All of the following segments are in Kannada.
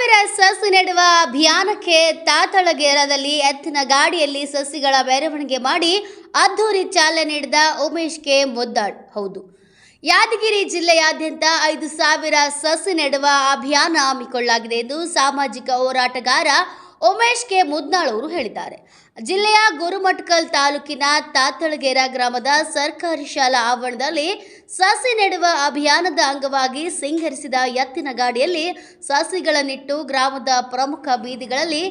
ಸಾವಿರ ಸಸಿ ನೆಡುವ ಅಭಿಯಾನಕ್ಕೆ ತಾತಳಗೇರದಲ್ಲಿ ಎತ್ತಿನ ಗಾಡಿಯಲ್ಲಿ ಸಸಿಗಳ ಮೆರವಣಿಗೆ ಮಾಡಿ ಅದ್ಧೂರಿ ಚಾಲನೆ ನೀಡಿದ ಉಮೇಶ್ ಕೆ ಮುದ್ದಾಳ್. ಹೌದು. ಯಾದಗಿರಿ ಜಿಲ್ಲೆಯಾದ್ಯಂತ ಐದು ಸಾವಿರ ಸಸಿ ನೆಡುವ ಅಭಿಯಾನ ಹಮ್ಮಿಕೊಳ್ಳಲಾಗಿದೆ ಎಂದು ಸಾಮಾಜಿಕ ಹೋರಾಟಗಾರ ಉಮೇಶ್ ಕೆ ಮುದ್ನಾಳ್ ಅವರು ಹೇಳಿದ್ದಾರೆ. ಜಿಲ್ಲೆಯ ಗುರುಮಟ್ಕಲ್ ತಾಲೂಕಿನ ತಾತಳಗೇರ ಗ್ರಾಮದ ಸರ್ಕಾರಿ ಶಾಲಾ ಆವರಣದಲ್ಲಿ ಸಸಿ ನೆಡುವ ಅಭಿಯಾನದ ಅಂಗವಾಗಿ ಸಿಂಗರಿಸಿದ ಎತ್ತಿನ ಗಾಡಿಯಲ್ಲಿ ಸಸಿಗಳನ್ನಿಟ್ಟು ಗ್ರಾಮದ ಪ್ರಮುಖ ಬೀದಿಗಳಲ್ಲಿ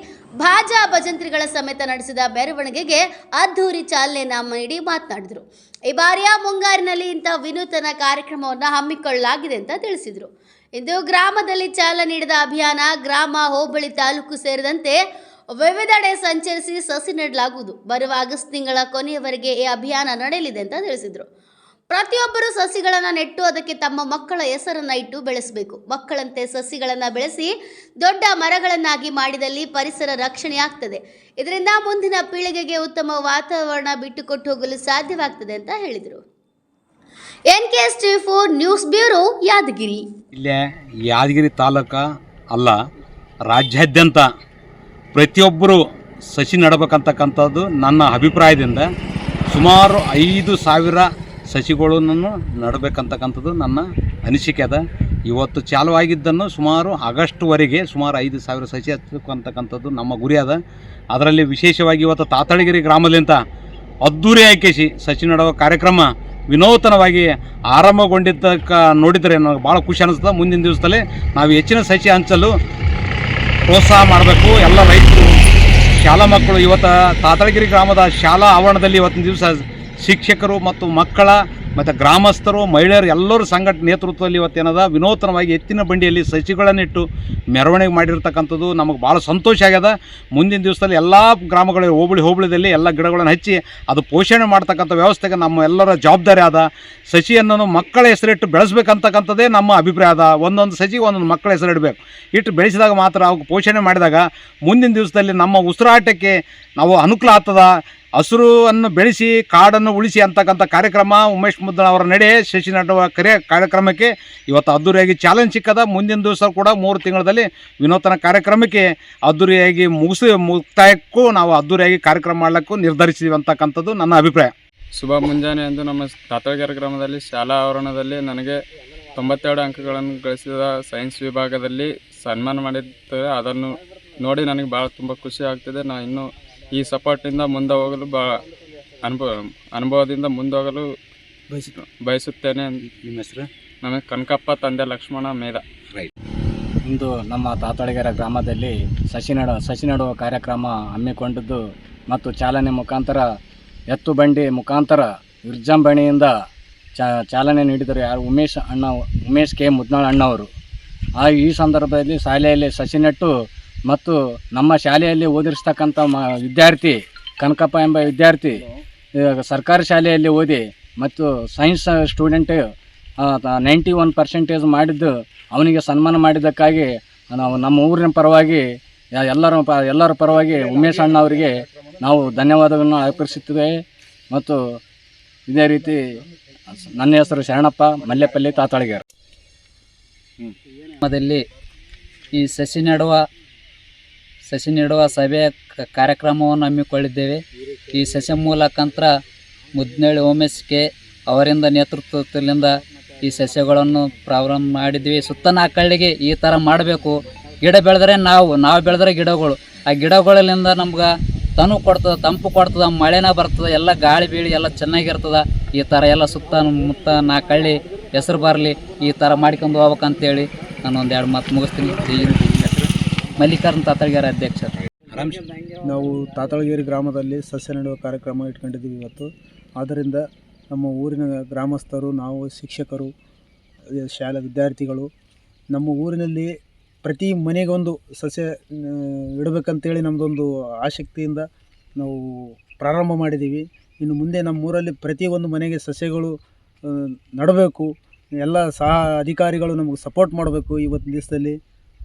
ಭಾಜಾ ಭಜಂತ್ರಿಗಳ ಸಮೇತ ನಡೆಸಿದ ಮೆರವಣಿಗೆಗೆ ಅದ್ದೂರಿ ಚಾಲನೆ ನೀಡಿ ಮಾತನಾಡಿದರು. ಈ ಬಾರಿಯ ಮುಂಗಾರಿನಲ್ಲಿ ಇಂಥ ವಿನೂತನ ಕಾರ್ಯಕ್ರಮವನ್ನು ಹಮ್ಮಿಕೊಳ್ಳಲಾಗಿದೆ ಅಂತ ತಿಳಿಸಿದರು. ಇಂದು ಗ್ರಾಮದಲ್ಲಿ ಚಾಲನೆ ನೀಡಿದ ಅಭಿಯಾನ ಗ್ರಾಮ, ಹೋಬಳಿ ತಾಲೂಕು ಸೇರಿದಂತೆ ವಿವಿಧೆಡೆ ಸಂಚರಿಸಿ ಸಸಿ ನೆಡಲಾಗುವುದು. ಬರುವ ಆಗಸ್ಟ್ ತಿಂಗಳ ಕೊನೆಯವರೆಗೆ ಈ ಅಭಿಯಾನ ನಡೆಯಲಿದೆ ಅಂತ ತಿಳಿಸಿದರು. ಪ್ರತಿಯೊಬ್ಬರು ಸಸಿಗಳನ್ನು ನೆಟ್ಟು ಅದಕ್ಕೆ ತಮ್ಮ ಮಕ್ಕಳ ಹೆಸರನ್ನು ಇಟ್ಟು ಬೆಳೆಸಬೇಕು. ಮಕ್ಕಳಂತೆ ಸಸಿಗಳನ್ನು ಬೆಳೆಸಿ ದೊಡ್ಡ ಮರಗಳನ್ನಾಗಿ ಮಾಡಿದಲ್ಲಿ ಪರಿಸರ ರಕ್ಷಣೆ ಆಗ್ತದೆ. ಇದರಿಂದ ಮುಂದಿನ ಪೀಳಿಗೆಗೆ ಉತ್ತಮ ವಾತಾವರಣ ಬಿಟ್ಟುಕೊಟ್ಟು ಹೋಗಲು ಸಾಧ್ಯವಾಗ್ತದೆ ಅಂತ ಹೇಳಿದರು. N K S T four news bureau Yadgiri. ಇಲ್ಲೇ ಯಾದಗಿರಿ ತಾಲೂಕ ಅಲ್ಲ ರಾಜ್ಯಾದ್ಯಂತ ಪ್ರತಿಯೊಬ್ಬರು ಸಸಿ ನೆಡಬೇಕಂತಕ್ಕಂಥದ್ದು ನನ್ನ ಅಭಿಪ್ರಾಯದಿಂದ ಸುಮಾರು ಐದು ಸಾವಿರ ಸಸಿಗಳನ್ನು ನೆಡಬೇಕಂತಕ್ಕಂಥದ್ದು ನನ್ನ ಅನಿಸಿಕೆ ಅದ. ಇವತ್ತು ಚಾಲುವಾಗಿದ್ದನ್ನು ಸುಮಾರು ಆಗಸ್ಟ್ವರೆಗೆ ಸುಮಾರು ಐದು ಸಾವಿರ ಸಸಿ ಹಚ್ಚಬೇಕಂತಕ್ಕಂಥದ್ದು ನಮ್ಮ ಗುರಿ ಅದ. ಅದರಲ್ಲಿ ವಿಶೇಷವಾಗಿ ಇವತ್ತು ತಾತಳಗಿರಿ ಗ್ರಾಮದಿಂದ ಅದ್ದೂರಿ ಹಾಕಿಸಿ ಸಸಿ ನೆಡುವ ಕಾರ್ಯಕ್ರಮ ವಿನೂತನವಾಗಿ ಆರಂಭಗೊಂಡಿದ್ದಕ್ಕೆ ನೋಡಿದರೆ ನನಗೆ ಭಾಳ ಖುಷಿ ಅನಿಸ್ತದೆ. ಮುಂದಿನ ದಿವಸದಲ್ಲಿ ನಾವು ಹೆಚ್ಚಿನ ಸಸಿ ಹಂಚಲು ಪ್ರೋತ್ಸಾಹ ಮಾಡಬೇಕು. ಎಲ್ಲ ರೈತರು, ಶಾಲಾ ಮಕ್ಕಳು, ಇವತ್ತು ತಾತಳಗಿರಿ ಗ್ರಾಮದ ಶಾಲಾ ಆವರಣದಲ್ಲಿ ಇವತ್ತಿನ ದಿವಸ ಶಿಕ್ಷಕರು ಮತ್ತು ಮಕ್ಕಳ ಮತ್ತು ಗ್ರಾಮಸ್ಥರು, ಮಹಿಳೆಯರು ಎಲ್ಲರೂ ಸಂಘಟನೆ ನೇತೃತ್ವದಲ್ಲಿ ಇವತ್ತೇನದ ವಿನೂತನವಾಗಿ ಎತ್ತಿನ ಬಂಡಿಯಲ್ಲಿ ಸಸಿಗಳನ್ನಿಟ್ಟು ಮೆರವಣಿಗೆ ಮಾಡಿರ್ತಕ್ಕಂಥದ್ದು ನಮಗೆ ಭಾಳ ಸಂತೋಷ ಆಗ್ಯದ. ಮುಂದಿನ ದಿವಸದಲ್ಲಿ ಎಲ್ಲ ಗ್ರಾಮಗಳ ಹೋಬಳಿ ಹೋಬಳಿದಲ್ಲಿ ಎಲ್ಲ ಗಿಡಗಳನ್ನು ಹಚ್ಚಿ ಅದು ಪೋಷಣೆ ಮಾಡ್ತಕ್ಕಂಥ ವ್ಯವಸ್ಥೆಗೆ ನಮ್ಮ ಎಲ್ಲರ ಜವಾಬ್ದಾರಿ ಆದ. ಸಸಿಯನ್ನು ಮಕ್ಕಳ ಹೆಸರಿಟ್ಟು ಬೆಳೆಸ್ಬೇಕಂತಕ್ಕಂಥದ್ದೇ ನಮ್ಮ ಅಭಿಪ್ರಾಯ ಅದ ಒಂದೊಂದು ಸಸಿ ಒಂದೊಂದು ಮಕ್ಕಳ ಹೆಸರಿಡಬೇಕು ಇಟ್ಟು ಬೆಳೆಸಿದಾಗ ಮಾತ್ರ ಅವಕ್ಕೆ ಪೋಷಣೆ ಮಾಡಿದಾಗ ಮುಂದಿನ ದಿವಸದಲ್ಲಿ ನಮ್ಮ ಉಸಿರಾಟಕ್ಕೆ ನಾವು ಅನುಕೂಲ ಆಗ್ತದ. ಹಸಿರುವನ್ನು ಬೆಳೆಸಿ, ಕಾಡನ್ನು ಉಳಿಸಿ ಅಂತಕ್ಕಂಥ ಕಾರ್ಯಕ್ರಮ ಉಮೇಶ್ ಮುದ್ದಣ ಅವರ ನಡೆ ಶಶಿ ನಡುವ ಕರೆ ಕಾರ್ಯಕ್ರಮಕ್ಕೆ ಇವತ್ತು ಅದ್ದೂರಿಯಾಗಿ ಚಾಲೆಂಜ್ ಸಿಕ್ಕದ. ಮುಂದಿನ ದಿವಸ ಕೂಡ ಮೂರು ತಿಂಗಳಲ್ಲಿ ವಿನೂತನ ಕಾರ್ಯಕ್ರಮಕ್ಕೆ ಅದ್ದೂರಿಯಾಗಿ ಮುಗಿಸಿ, ಮುಕ್ತಾಯಕ್ಕೂ ನಾವು ಅದ್ದೂರಿಯಾಗಿ ಕಾರ್ಯಕ್ರಮ ಮಾಡಲಿಕ್ಕೂ ನಿರ್ಧರಿಸಿದ್ದೀವಿ ಅಂತಕ್ಕಂಥದ್ದು ನನ್ನ ಅಭಿಪ್ರಾಯ. ಶುಭ ಮುಂಜಾನೆ ಎಂದು ನಮ್ಮ ತಾತಳಗೆರೆ ಗ್ರಾಮದಲ್ಲಿ ಶಾಲಾ ಆವರಣದಲ್ಲಿ ನನಗೆ ತೊಂಬತ್ತೆರಡು ಅಂಕಗಳನ್ನು ಗಳಿಸಿದ ಸೈನ್ಸ್ ವಿಭಾಗದಲ್ಲಿ ಸನ್ಮಾನ ಮಾಡಿದ್ದಾರೆ. ಅದನ್ನು ನೋಡಿ ನನಗೆ ಭಾಳ ತುಂಬ ಖುಷಿ ಆಗ್ತಿದೆ. ನಾನು ಇನ್ನೂ ಈ ಸಪೋರ್ಟಿಂದ ಮುಂದೆ ಹೋಗಲು ಬ ಅನುಭವ ಅನುಭವದಿಂದ ಮುಂದೆ ಹೋಗಲು ಬಯಸುತ್ತೇನೆ ನಿಮ್ಮ ಹೆಸರು? ನಮಗೆ ಕನಕಪ್ಪ ತಂದೆ ಲಕ್ಷ್ಮಣ ಮೇಧ ಇಂದು ನಮ್ಮ ತಾತಳಗೆರೆ ಗ್ರಾಮದಲ್ಲಿ ಸಸಿ ನಡ ಸಸಿ ನೆಡುವ ಕಾರ್ಯಕ್ರಮ ಹಮ್ಮಿಕೊಂಡಿದ್ದು ಮತ್ತು ಚಾಲನೆ ಮುಖಾಂತರ ಎತ್ತು ಬಂಡಿ ಮುಖಾಂತರ ವಿಜೃಂಭಣೆಯಿಂದ ಚಾಲನೆ ನೀಡಿದರು ಯಾರು? ಉಮೇಶ್ ಅಣ್ಣ ಉಮೇಶ್ ಕೆ ಮುದ್ನಾಳ್ ಅಣ್ಣವರು. ಆ ಈ ಸಂದರ್ಭದಲ್ಲಿ ಶಾಲೆಯಲ್ಲಿ ಸಸಿ ನೆಟ್ಟು ಮತ್ತು ನಮ್ಮ ಶಾಲೆಯಲ್ಲಿ ಓದಿರ್ತಕ್ಕಂಥ ಮ ವಿದ್ಯಾರ್ಥಿ ಕನಕಪ್ಪ ಎಂಬ ವಿದ್ಯಾರ್ಥಿ ಸರ್ಕಾರಿ ಶಾಲೆಯಲ್ಲಿ ಓದಿ ಮತ್ತು science student ninety one percentage ಮಾಡಿದ್ದು ಅವನಿಗೆ ಸನ್ಮಾನ ಮಾಡಿದ್ದಕ್ಕಾಗಿ, ನಾವು ನಮ್ಮ ಊರಿನ ಪರವಾಗಿ ಎಲ್ಲರ ಪ, ಎಲ್ಲರ ಪರವಾಗಿ ಉಮೇಶ್ ಅಣ್ಣ ಅವರಿಗೆ ನಾವು ಧನ್ಯವಾದಗಳನ್ನು ಅರ್ಪಿಸುತ್ತೇವೆ. ಮತ್ತು ಇದೇ ರೀತಿ ನನ್ನ ಹೆಸರು ಶರಣಪ್ಪ ಮಲ್ಲೆಪಲ್ಲಿ ತಾತಾಳಿಗಾರ. ಈ ಸಸಿ ನೆಡುವ ಸಸಿ ನೆಡುವ ಸಭೆಯ ಕಾರ್ಯಕ್ರಮವನ್ನು ಹಮ್ಮಿಕೊಳ್ಳಿದ್ದೇವೆ. ಈ ಸಸಿ ಮೂಲಕಂತ್ರ ಮುದ್ನಳ್ಳಿ ಓಮೇಶ್ ಕೆ ಅವರಿಂದ ನೇತೃತ್ವದಿಂದ ಈ ಸಸ್ಯಗಳನ್ನು ಪ್ರಾರಂಭ ಮಾಡಿದ್ವಿ. ಸುತ್ತ ನಾಲ್ಕಳ್ಳಿಗೆ ಈ ಥರ ಮಾಡಬೇಕು. ಗಿಡ ಬೆಳೆದ್ರೆ ನಾವು ನಾವು ಬೆಳೆದ್ರೆ ಗಿಡಗಳು. ಆ ಗಿಡಗಳಿಂದ ನಮ್ಗೆ ತನು ಕೊಡ್ತದೆ, ತಂಪು ಕೊಡ್ತದೆ, ಮಳೆನ ಬರ್ತದೆ, ಎಲ್ಲ ಗಾಳಿ ಬೀಳಿ ಎಲ್ಲ ಚೆನ್ನಾಗಿರ್ತದೆ. ಈ ಥರ ಎಲ್ಲ ಸುತ್ತ ಮುತ್ತ ನಾಕಳ್ಳಿ ಹೆಸರು ಬರಲಿ ಈ ಥರ ಮಾಡ್ಕೊಂಡು ಹೋಗ್ಬೇಕಂತೇಳಿ ನಾನು ಒಂದು ಎರಡು ಮಾತು ಮುಗಿಸ್ತೀನಿ. ಮಲ್ಲಿಕಾರ್ಜುನ ತಾತಳ್ಗೆರೆ ಅಧ್ಯಕ್ಷ. ನಾವು ತಾತಳಗೇರಿ ಗ್ರಾಮದಲ್ಲಿ ಸಸ್ಯ ನೆಡುವ ಕಾರ್ಯಕ್ರಮ ಇಟ್ಕೊಂಡಿದ್ದೀವಿ ಇವತ್ತು. ಆದ್ದರಿಂದ ನಮ್ಮ ಊರಿನ ಗ್ರಾಮಸ್ಥರು, ನಾವು ಶಿಕ್ಷಕರು, ಶಾಲಾ ವಿದ್ಯಾರ್ಥಿಗಳು, ನಮ್ಮ ಊರಿನಲ್ಲಿ ಪ್ರತಿ ಮನೆಗೊಂದು ಸಸ್ಯ ಇಡಬೇಕಂತೇಳಿ ನಮ್ಮದೊಂದು ಆಸಕ್ತಿಯಿಂದ ನಾವು ಪ್ರಾರಂಭ ಮಾಡಿದ್ದೀವಿ. ಇನ್ನು ಮುಂದೆ ನಮ್ಮ ಊರಲ್ಲಿ ಪ್ರತಿಯೊಂದು ಮನೆಗೆ ಸಸ್ಯಗಳು ನೆಡಬೇಕು. ಎಲ್ಲ ಸಹ ಅಧಿಕಾರಿಗಳು ನಮಗೆ ಸಪೋರ್ಟ್ ಮಾಡಬೇಕು ಇವತ್ತಿನ ದಿವಸದಲ್ಲಿ.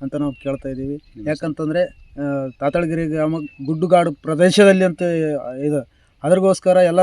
ಅಂತ ನಾವು ಕೇಳ್ತಾ ಇದ್ದೀವಿ. ಯಾಕಂತಂದರೆ ತಾತಳಗಿರಿ ಗ್ರಾಮ ಗುಡ್ಡಗಾಡು ಪ್ರದೇಶದಲ್ಲಿ ಅಂತ ಇದು ಅದಕ್ಕೋಸ್ಕರ ಎಲ್ಲ ನಾವು